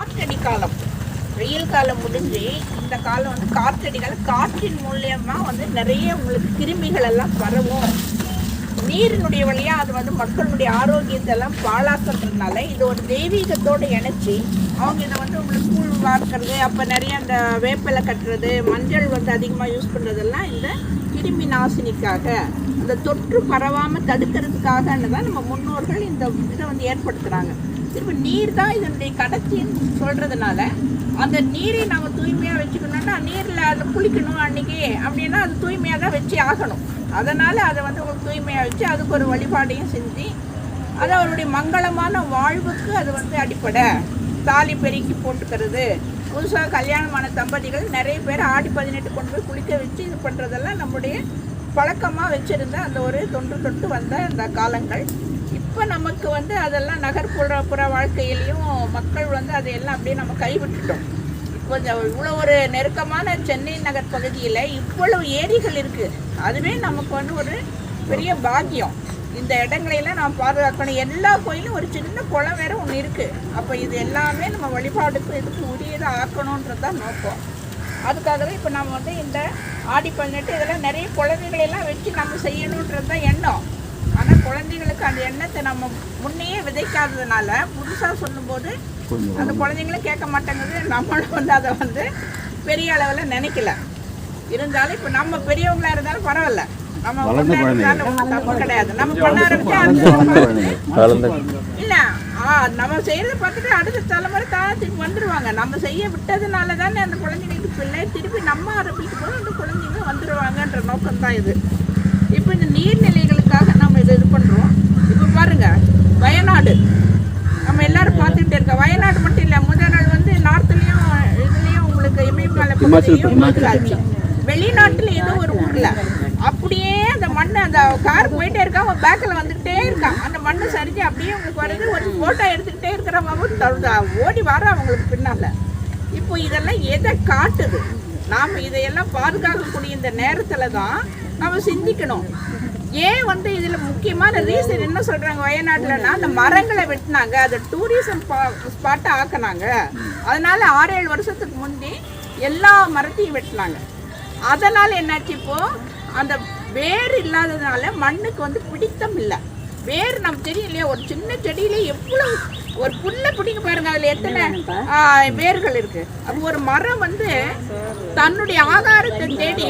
காற்றடி காலம் வெயில் காலம் முடிஞ்சு இந்த காலம் வந்து காற்றடி காலம் காற்றின் மூலியமா வந்து நிறைய உங்களுக்கு கிருமிகள் எல்லாம் பரவும் நீரினுடைய வழியா அது வந்து மக்களுடைய ஆரோக்கியத்தை எல்லாம் பாழாக்கிறதுனால இது ஒரு தெய்வீகத்தோடு இணைச்சி அவங்க இதை வந்து உங்களுக்கு கூழ் வார்க்கிறது அப்போ நிறைய அந்த வேப்பிலை கட்டுறது மஞ்சள் வந்து அதிகமாக யூஸ் பண்ணுறதெல்லாம் இந்த கிருமி நாசினிக்காக அந்த தொற்று பரவாமல் தடுக்கிறதுக்காகன்னு தான் நம்ம முன்னோர்கள் இந்த இதை வந்து ஏற்படுத்துகிறாங்க திரும்ப நீர் தான் இதனுடைய கடத்தின்னு சொல்கிறதுனால அந்த நீரை நம்ம தூய்மையாக வச்சுக்கணும்னா நீரில் அதை குளிக்கணும் அன்றைக்கி அப்படின்னா அது தூய்மையாக தான் வச்சு ஆகணும். அதனால் அதை வந்து உங்களுக்கு தூய்மையாக வச்சு அதுக்கு ஒரு வழிபாடையும் செஞ்சு அது அவருடைய மங்களமான வாழ்வுக்கு அது வந்து அடிப்படை. தாலி பெருக்கி போட்டுக்கிறது. புதுசாக கல்யாணமான தம்பதிகள் நிறைய பேர் ஆடி பதினெட்டு கொண்டு போய் குளிக்க வச்சு இது பண்ணுறதெல்லாம் நம்முடைய பழக்கமாக வச்சுருந்த அந்த ஒரு தொன்று தொட்டு வந்த அந்த காலங்கள். இப்போ நமக்கு வந்து அதெல்லாம் நகர்ப்புற புற வாழ்க்கையிலையும் மக்கள் வந்து அதையெல்லாம் அப்படியே நம்ம கைவிட்டுட்டோம். இப்போ இந்த இவ்வளோ ஒரு நெருக்கமான சென்னை நகர் பகுதியில் இவ்வளவு ஏரிகள் இருக்குது அதுவே நமக்கு வந்து ஒரு பெரிய பாக்கியம். இந்த இடங்களையெல்லாம் நாம் பாதுகாக்கணும். எல்லா கோயிலும் ஒரு சின்ன குளம் வேறு ஒன்று இருக்குது அப்போ இது எல்லாமே நம்ம வழிபாடுக்கு இதுக்கு உரியதாக ஆக்கணுன்றது தான் நோக்கம். அதுக்காகவே இப்போ நம்ம வந்து இந்த ஆடி பதினெட்டு இதெல்லாம் நிறைய குழந்தைகளெல்லாம் வச்சு நம்ம செய்யணுன்றது தான் எண்ணம். குழந்தைங்களுக்கு அந்த எண்ணத்தை நம்ம முன்னையே விதைக்காததுனால புதுசாக சொல்லும்போது அந்த குழந்தைங்களும் கேட்க மாட்டேங்குது. நம்மளும் வந்து அதை வந்து பெரிய அளவில் நினைக்கல. இருந்தாலும் இப்போ நம்ம பெரியவங்களா இருந்தாலும் பரவாயில்ல. நம்ம தப்பு கிடையாது. நம்ம பண்ண ஆரம்பிச்சா இல்ல ஆ நம்ம செய்யறத பார்த்துட்டு அடுத்த தலைமுறை தாத்துக்கு வந்துருவாங்க. நம்ம செய்ய விட்டதுனால தானே அந்த குழந்தைங்களுக்கு பிள்ளை. திருப்பி நம்ம ஆரம்பிக்கும் போது அந்த குழந்தைங்க வந்துருவாங்கன்ற நோக்கம் தான் இது. இப்போ இந்த நீர்நிலைகளுக்காக நம்ம இதை பண்றோம். இப்போ பாருங்க வயநாடு. நம்ம எல்லாரும் பார்த்துட்டு இருக்கோம். வயநாடு மட்டும் இல்லை முதல் நாள் வந்து நார்த்லயும் இதுலயும் உங்களுக்கு இமயமலை பகுதியிலையும் வெளிநாட்டுல ஏதோ ஒரு ஊர்ல. அப்படியே அந்த மண் அந்த கார் போயிட்டே இருக்கா அவன் பேக்கில் வந்துக்கிட்டே இருக்கான். அந்த மண்ணு சரிஞ்சு அப்படியே உங்களுக்கு வருது. ஒரு ஃபோட்டோ எடுத்துக்கிட்டே இருக்கிறவங்க ஓடி வர அவங்களுக்கு பின்னால. இப்போ இதெல்லாம் எதை காட்டுது? நாம் இதையெல்லாம் பாதுகாக்கக்கூடிய இந்த நேரத்தில் தான் நம்ம சிந்திக்கணும். ஏன் வந்து இதில் முக்கியமான ரீசன் என்ன சொல்கிறாங்க வயநாட்டில்னா அந்த மரங்களை வெட்டினாங்க. அதை டூரிசம் ஸ்பாட்டை ஆக்குனாங்க. அதனால ஆறு ஏழு வருஷத்துக்கு முந்தி எல்லா மரத்தையும் வெட்டினாங்க. அதனால் என்னாச்சு இப்போது அந்த வேர் இல்லாததுனால மண்ணுக்கு வந்து பிடித்தம் இல்லை. வேர் நம்ம தெரியலையே ஒரு சின்ன செடியிலே எவ்வளவு ஒரு புல்லை பிடிக்க பாருங்க அதில் எத்தனை வேர்கள் இருக்குது அப்போ ஒரு மரம் வந்து தன்னுடைய ஆகாரத்தை தேடி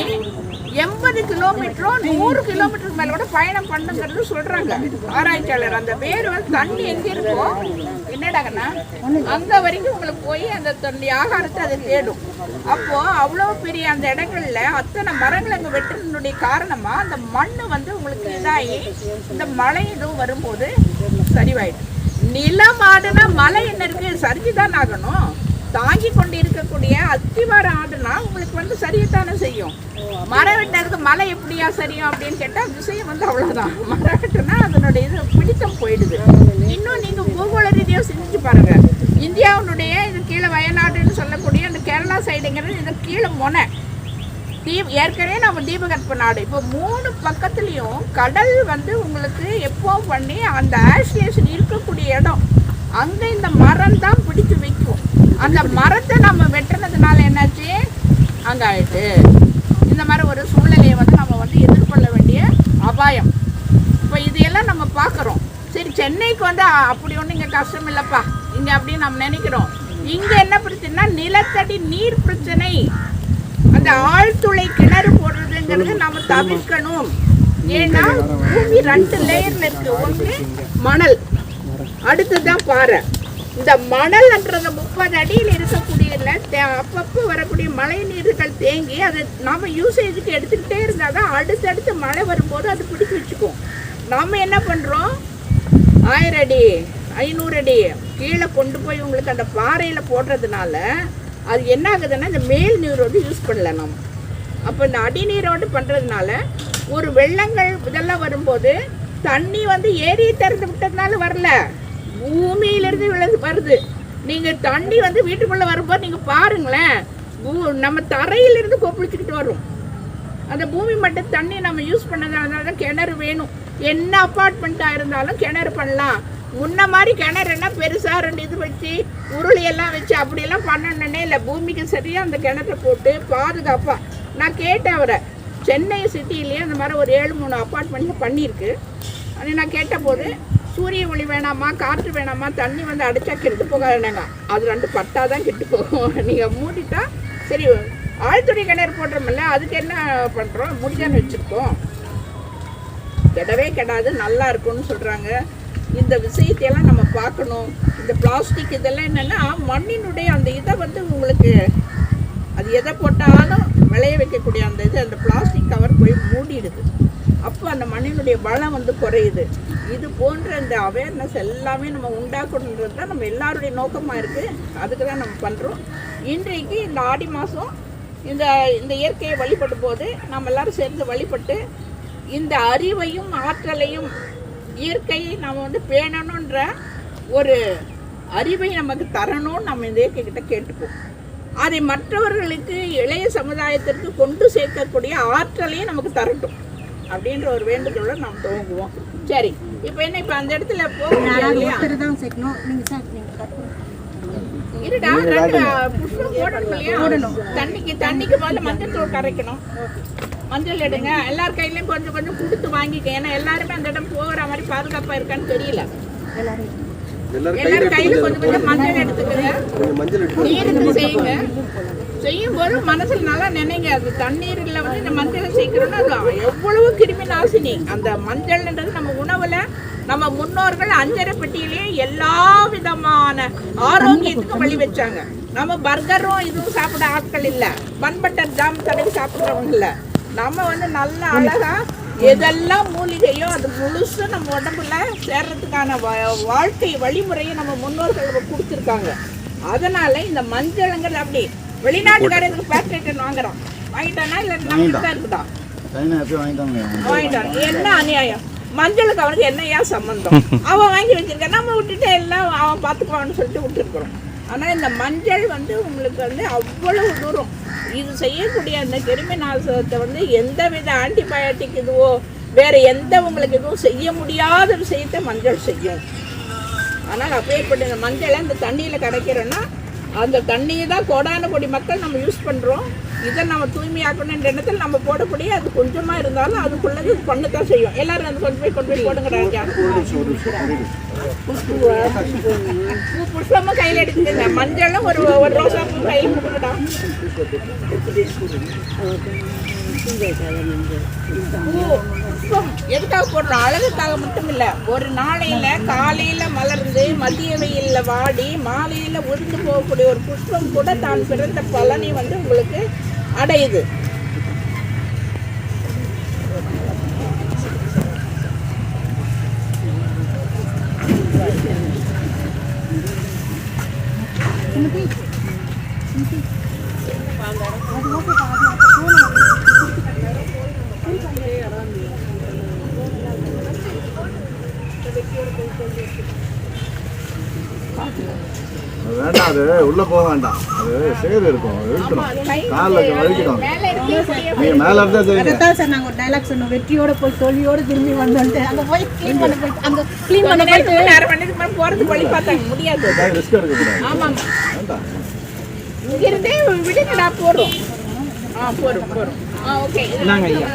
எண்பது கிலோமீட்டரோ நூறு கிலோமீட்டருக்கு மேல கூட பயணம் பண்ணுங்கிறது சொல்றாங்க. ஆராய்ச்சியாளர் அந்த வேர் வந்து தண்ணி எங்க இருக்கோ என்னடாங்கன்னா அங்க வரைக்கும் உங்களுக்கு போய் அந்த தண்ணி ஆகாரத்தை அது தேடும். அப்போ அவ்வளோ பெரிய அந்த இடங்கள்ல அத்தனை மரங்கள் அங்கே வெட்டுறதுனுடைய காரணமா அந்த மண் வந்து உங்களுக்கு இதாகி இந்த மழை இதுவும் வரும்போது சரிவாயிடும். நிலம் ஆடுனா மழை என்ன இருக்கு? சரிஞ்சுதான் ஆகணும். தாங்கி கொண்டு இருக்கக்கூடிய அத்திவாரம் ஆடுனா உங்களுக்கு வந்து சரியத்தானே செய்யும். மரம் வெட்டுறதுக்கு மழை எப்படியா சரியும் அப்படின்னு கேட்டா விஷயம் வந்து அவ்வளவுதான். மரம் வெட்டுனா அதனுடைய இது பிடித்தம் போயிடுது. இன்னும் நீங்க பூகோள ரீதியாக சிந்திச்சு பாருங்க. இந்தியாவுடைய இது கீழே வயநாடுன்னு சொல்லக்கூடிய அந்த கேரளா சைடுங்கிறது இது கீழே மொனை. தீப் ஏற்கனவே நம்ம தீபகற்ப நாடு. இப்போ மூணு பக்கத்துலேயும் கடல் வந்து உங்களுக்கு எப்போ பண்ணி அந்த ஆஷ்லேஷன் இருக்கக்கூடிய இடம். அங்கே இந்த மரம் தான் பிடிச்சு வைக்கும். அந்த மரத்தை நம்ம வெட்டுனதுனால என்னாச்சு? அங்கே ஆயிட்டு. இந்த மாதிரி ஒரு சூழ்நிலையை வந்து நம்ம வந்து எதிர்கொள்ள வேண்டிய அபாயம். இப்போ இதையெல்லாம் நம்ம பார்க்குறோம். சரி சென்னைக்கு வந்து அப்படி ஒன்றும் இங்கே கஷ்டம் இல்லைப்பா. இங்கே அப்படின்னு நம்ம நினைக்கிறோம். இங்கே என்ன பிரச்சனைனா நிலத்தடி நீர் பிரச்சனை. அந்த ஆழ்துளை கிணறு போடுறதுங்கிறது நம்ம தவிர்க்கணும். ஏன்னா பூமி ரெண்டு லேயர்ல இருக்கு. ஒன்று மணல். அடுத்ததுதான் பாறை. இந்த மணல்ன்றது முப்பது அடியில் இருக்கக்கூடியதுல தே- அப்பப்போ வரக்கூடிய மழை நீர்கள் தேங்கி அதை நம்ம யூசேஜுக்கு எடுத்துக்கிட்டே இருந்தால் தான் அடுத்தடுத்து மழை வரும்போது அது பிடிச்சி வச்சுக்கும். நம்ம என்ன பண்ணுறோம் ஆயிரம் அடி ஐநூறு அடி கீழே கொண்டு போய் உங்களுக்கு அந்த பாறையில் போடுறதுனால அது என்ன ஆகுதுன்னா இந்த மேல் நீர் வந்து யூஸ் பண்ணல நம்ம அப்போ இந்த அடிநீரோடு பண்ணுறதுனால ஒரு வெள்ளங்கள் இதெல்லாம் வரும்போது தண்ணி வந்து ஏரியை திறந்து விட்டதுனால வரல. பூமியிலிருந்து விழுது வருது. நீங்கள் தண்ணி வந்து வீட்டுக்குள்ளே வரும்போது நீங்கள் பாருங்களேன். பூ- நம்ம தரையிலிருந்து கொப்பளிச்சுக்கிட்டு வரும் அந்த பூமி மட்டும் தண்ணி நம்ம யூஸ் பண்ணதுனால தான் கிணறு வேணும். என்ன அப்பார்ட்மெண்ட்டாக இருந்தாலும் கிணறு பண்ணலாம். முன்ன மாதிரி கிணறுனா பெருசாக ரெண்டு இது வச்சு உருளியெல்லாம் வச்சு அப்படியெல்லாம் பண்ணணுன்னே இல்லை. பூமிக்கு சரியாக அந்த கிணற போட்டு பாதுகாப்பாக நான் கேட்டேன் அவரை. சென்னை சிட்டிலேயே அந்த மாதிரி ஒரு ஏழு மூணு அப்பார்ட்மெண்ட்டில் பண்ணியிருக்கு. அது நான் கேட்டபோது சூரிய ஒளி வேணாமா காற்று வேணாமா தண்ணி வந்து அடித்தா கெட்டு போகாதுனாங்க அது ரெண்டு பட்டா தான் கெட்டு போகும். நீங்கள் மூடிட்டா சரி ஆழ்துறை கிணறு போடுறோம்ல அதுக்கு என்ன பண்ணுறோம் மூடிதானே வச்சுருக்கோம். கெடவே கெடாது நல்லா இருக்கும்னு சொல்கிறாங்க இந்த விஷயத்தையெல்லாம் நம்ம பார்க்கணும். இந்த பிளாஸ்டிக் இதெல்லாம் என்னென்னா மண்ணினுடைய அந்த இதை வந்து உங்களுக்கு அது எதை போட்டாலும் விளைய வைக்கக்கூடிய அந்த இது அந்த பிளாஸ்டிக் கவர் போய் மூடிடுது. அப்போ அந்த மண்ணினுடைய வளம் வந்து குறையுது. இது போன்ற இந்த அவேர்னஸ் எல்லாமே நம்ம உண்டாக்கணுன்றது தான் நம்ம எல்லாருடைய நோக்கமாக இருக்குது அதுக்கு தான் நம்ம பண்ணுறோம் இன்றைக்கு இந்த ஆடி மாதம் இந்த இந்த இயற்கையை வழிபடும் போது நம்ம எல்லோரும் சேர்ந்து வழிபட்டு இந்த அறிவையும் ஆற்றலையும் இயற்கையை நம்ம வந்து பேணணுன்ற ஒரு அறிவை நமக்கு தரணும்னு நம்ம இந்த இயற்கைக்கிட்ட கேட்டுப்போம். அதை மற்றவர்களுக்கு இளைய சமுதாயத்திற்கு கொண்டு சேர்க்கக்கூடிய ஆற்றலையும் நமக்கு தரட்டும். அப்படின்ற ஒரு வேண்டுதலோட நாம் துவங்குவோம். சரி இப்போ என்ன இப்போ அந்த இடத்துல போக இல்லையா? ஒருத்தர் தான் சேர்க்கணும். நீங்க சார் நீங்க cut பண்ணுங்க. இருடா ரெண்டு புஷ்பம் போடணும் இல்லையா? தண்ணிக்கு தண்ணிக்கு முதல்ல மஞ்சள் தூள் கரைக்கணும். மஞ்சள் எடுங்க. எல்லார் கையிலயும் கொஞ்சம் கொஞ்சம் கொடுத்து வாங்கிக்க. ஏன்னா எல்லாருமே அந்த இடம் போகிற மாதிரி பாதுகாப்பா இருக்கான்னு தெரியல. எல்லாரும் எல்லாரும் கையில கொஞ்சம் கொஞ்சம் மஞ்சள் எடுத்துக்கங்க. மஞ்சள் எடுத்து நீருக்கு செய்யுங்க. செய்யும் போது மனசுல நல்லா நினைங்க. அது தண்ணீர்ல வந்து இந்த மஞ்சளை சேர்க்கிறோம்னா அது எவ்வளவு கிருமி நாசினி. அந்த மஞ்சள்ன்றது நம்ம உணவுல நம்ம முன்னோர்கள் அஞ்சரை பெட்டியிலேயே எல்லா விதமான ஆரோக்கியத்துக்கும் வழி வச்சாங்க. நம்ம பர்கரும் இதுவும் சாப்பிட ஆட்கள் இல்ல. பன் பட்டர் ஜாம் தடவி சாப்பிட்றவங்க இல்ல. நம்ம வந்து நல்ல அழகா எதெல்லாம் மூலிகையோ அது முழுசு நம்ம உடம்புல சேர்றதுக்கான வாழ்க்கை வழிமுறையை நம்ம முன்னோர்கள் கொடுத்துருக்காங்க. அதனால இந்த மஞ்சள்ங்கிறது அப்படி வெளிநாட்டுக்காரருக்கு பேக்கெட் வாங்குறோம். வாங்கிட்டானா இல்லை நம்ம தான் இருக்குதா? வாங்கிட்டான். என்ன அநியாயம்? மஞ்சளுக்கு அவனுக்கு என்னையா சம்பந்தம்? அவன் வாங்கி வச்சிருக்கான். நம்ம விட்டுட்டு எல்லாம் அவன் பார்த்துக்குவான்னு சொல்லிட்டு விட்டுருக்குறோம். ஆனால் இந்த மஞ்சள் வந்து உங்களுக்கு வந்து அவ்வளவு தூரம் இது செய்யக்கூடிய அந்த கிருமி நாசத்தை வந்து எந்த வித ஆன்டிபயோட்டிக் இதுவோ வேற எந்த உங்களுக்கு எதுவும் செய்ய முடியாத விஷயத்தை மஞ்சள் செய்யும். ஆனால் அப்பேற்பட்ட இந்த மஞ்சளை இந்த தண்ணியில் கிடைக்கிறோன்னா அந்த தண்ணியை தான் கோடான கொடி மக்கள் நம்ம யூஸ் பண்ணுறோம் இதை நம்ம தூய்மையாக்கணுன்ற எண்ணத்தில் நம்ம போடக்கூடிய அது கொஞ்சமாக இருந்தாலும் அதுக்குள்ளது பண்ணத்தான் செய்யும். எல்லாரும் அது கொண்டு போய் கொண்டு போய் போடுங்க பூ புஷ்பமும் கையில் எடுத்துக்கங்க மஞ்சளும் ஒரு ஒரு ரோசா பூ கையில் கொடுங்கடா எதுக்காக போடுறோம்? அழகுக்காக மட்டும் இல்ல ஒரு நாளையில காலையில மலர்ந்து மதிய வெயில்ல வாடி மாலையில உதிர்ந்து போகக்கூடிய ஒரு புஷ்பம் கூட தான் பிறந்த பலனை வந்து உங்களுக்கு அடையுது. வேண்டாம் அது உள்ள போக வேண்டாம். அது சேது இருக்கும் இழுக்கணும். காலில் வலிக்கணும். நீங்க மேல இருந்தா சார் நாங்க ஒரு டைலாக் சொன்னோம். வெற்றியோட போய் தோல்வியோட திரும்பி வந்தோன்ட்டு. அங்க போய் க்ளீன் பண்ண போய் அங்க க்ளீன் பண்ண மேல போறதுக்கு வழி பார்த்தாங்க முடியாது. ரிஸ்க் எடுக்க கூடாது ஆமாங்க வேண்டாம். இங்க இருந்தே விடுங்கடா போறோம் ஆ போறோம் போறோம் ஆ ஓகே நாங்க ஐயா.